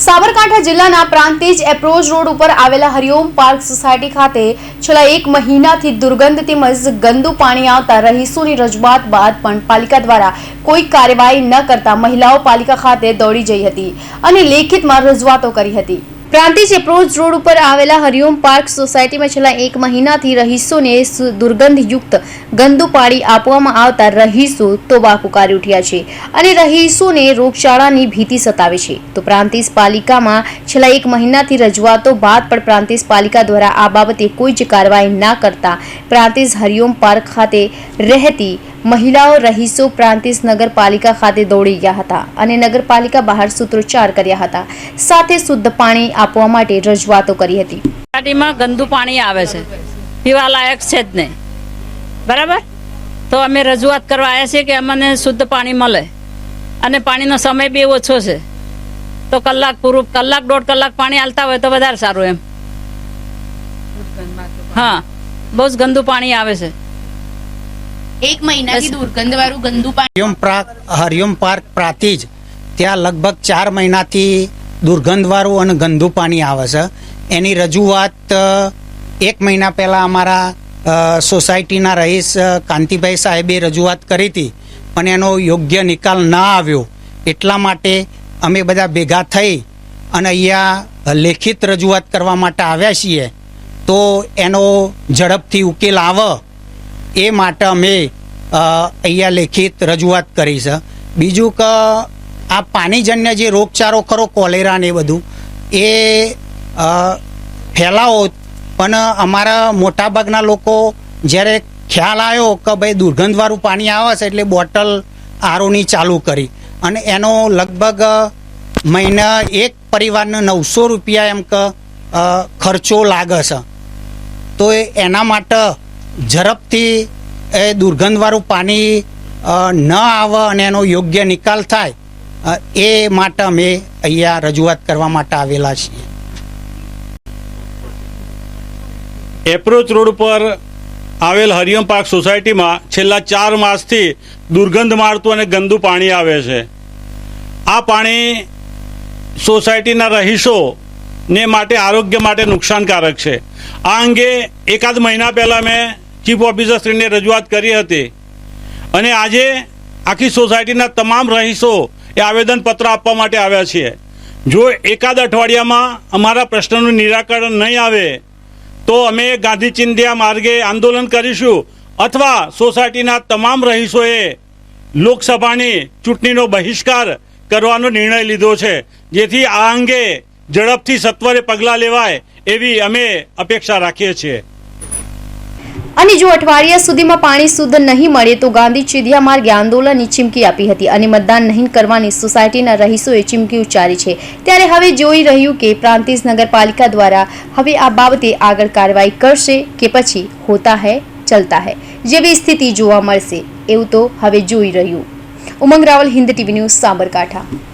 સાબરકાંઠા જિલ્લાના Prantij approach road ઉપર આવેલા હરિઓમ પાર્ક સોસાયટી ખાતે છેલ્લા એક મહિનાથી દુર્ગંધ તેમજ ગંદુ પાણી આવતા રહીશોની રજૂઆત બાદ પણ પાલિકા દ્વારા કોઈ કાર્યવાહી ન કરતા મહિલાઓ પાલિકા ખાતે દોડી જઈ હતી અને લેખિતમાં રજૂઆતો કરી હતી. પ્રાંતિજ એપ્રોચ રોડ ઉપર આવેલા હરિઓમ પાર્ક સોસાયટીમાં છેલ્લા એક મહિનાથી રહીશોને દુર્ગંધયુક્ત ગંદુ પાણી આપવામાં આવતા રહીશો તોબા પુકારી ઉઠ્યા છે અને રહીશોને રોગચાળાની ભીતિ સતાવે છે. તો પ્રાંતિજ પાલિકામાં છેલ્લા એક મહિનાથી રજૂઆતો બાદ પણ પ્રાંતિજ પાલિકા દ્વારા આ બાબતે કોઈ જ કાર્યવાહી ના કરતા પ્રાંતિજ હરિઓમ પાર્ક ખાતે રહેતી મહિલાઓ રહીશો પ્રાંતિસ નગરપાલિકા ખાતે દોડી ગયા હતા અને નગરપાલિકા બહાર સૂત્રોચ્ચાર કર્યા હતા. સાથે શુદ્ધ પાણી આપવા માટે રજૂઆતો કરી હતી. પાર્ટીમાં ગંદુ પાણી આવે છે. પીવા લાયક છે જ નહીં બરાબર? તો અમે રજૂઆત કરવા આવ્યા છીએ કે અમને શુદ્ધ પાણી મળે. અને પાણીનો સમય બી ઓછો છે. તો કલાક પૂરું, કલાક દોઢ કલાક પાણી આલતા હોય તો વધારે સારું એમ. હા, બહુ જ ગંદુ પાણી આવે છે. એક મહિનાથી દુર્ગંધ વાળું ગંદુ પાણી. હરિયમ પ્રાક હરિયમ પાર્ક પ્રાતિજ. ત્યાં લગભગ ચાર મહિનાથી દુર્ગંધ વાળું અને ગંદુ પાણી આવે છે. એની રજૂઆત એક મહિના પહેલાં અમારા સોસાયટીના રહીશ કાંતિભાઈ સાહેબે રજૂઆત કરી હતી પણ એનો યોગ્ય નિકાલ ના આવ્યો. એટલા માટે અમે બધા ભેગા થઈ અને અહીંયા લેખિત રજૂઆત કરવા માટે આવ્યા છીએ. તો એનો ઝડપથી ઉકેલ આવે. એ માટે અમે અહીંયા લેખિત રજૂઆત કરી છે. બીજું કે, આ પાણીજન્ય જે રોગચાળો ખરો, કોલેરા ને બધું, એ ફેલાવો. પણ અમારા મોટાભાગના લોકો જ્યારે ખ્યાલ આવ્યો કે ભાઈ દુર્ગંધવાળું પાણી આવે છે એટલે બોટલ આરોની ચાલુ કરી. અને એનો લગભગ મહિના એક પરિવારને નવસો રૂપિયા એમ કે ખર્ચો લાગે છે. તો એના માટે ઝડપથી એ દુર્ગંધવાળું પાણી ન આવે અને એનો યોગ્ય નિકાલ થાય એ માટે અમે અહીંયા રજૂઆત કરવા માટે આવેલા છીએ. એપ્રોચ રોડ પર આવેલ હરિયમ પાર્ક સોસાયટીમાં છેલ્લા ચાર માસથી દુર્ગંધ મારતું અને ગંદુ પાણી આવે છે. આ પાણી સોસાયટીના રહીશોને માટે આરોગ્ય માટે નુકસાનકારક છે. આ અંગે એકાદ મહિના પહેલાં મેં ચીફ ઓફિસરશ્રીને રજૂઆત કરી હતી. અને આજે આખી સોસાયટીના તમામ રહીશો એ આવેદનપત્ર આપવા માટે આવ્યા છીએ જો એકાદ અઠવાડિયામાં અમારા પ્રશ્નનું નિરાકરણ નહીં આવે, તો અમે ગાંધી ચિંધ્યા માર્ગે આંદોલન કરીશું અથવા સોસાયટીના તમામ રહીશોએ લોકસભાની ચૂંટણીનો બહિષ્કાર કરવાનો નિર્ણય લીધો છે. જેથી આ અંગે ઝડપથી સત્વરે પગલાં લેવાય એવી અમે અપેક્ષા રાખીએ છીએ. અને જો અઠવાડિયા સુધીમાં પાણી શુદ્ધ નહીં મળે તો ગાંધી ચીધિયા માર્ગે આંદોલનની ચીમકી આપી હતી અને મતદાન નહીં કરવાની સોસાયટીના રહીશોએ ચીમકી ઉચ્ચારી છે. ત્યારે હવે જોઈ રહ્યું કે પ્રાંતિજ નગરપાલિકા દ્વારા હવે આ બાબતે આગળ કાર્યવાહી કરશે કે પછી હોતા હૈ, ચલતા હૈ. જેવી સ્થિતિ જોવા મળશે, એવું તો હવે જોઈ રહ્યું. Umang Raval, Hind TV news, Sabarkantha.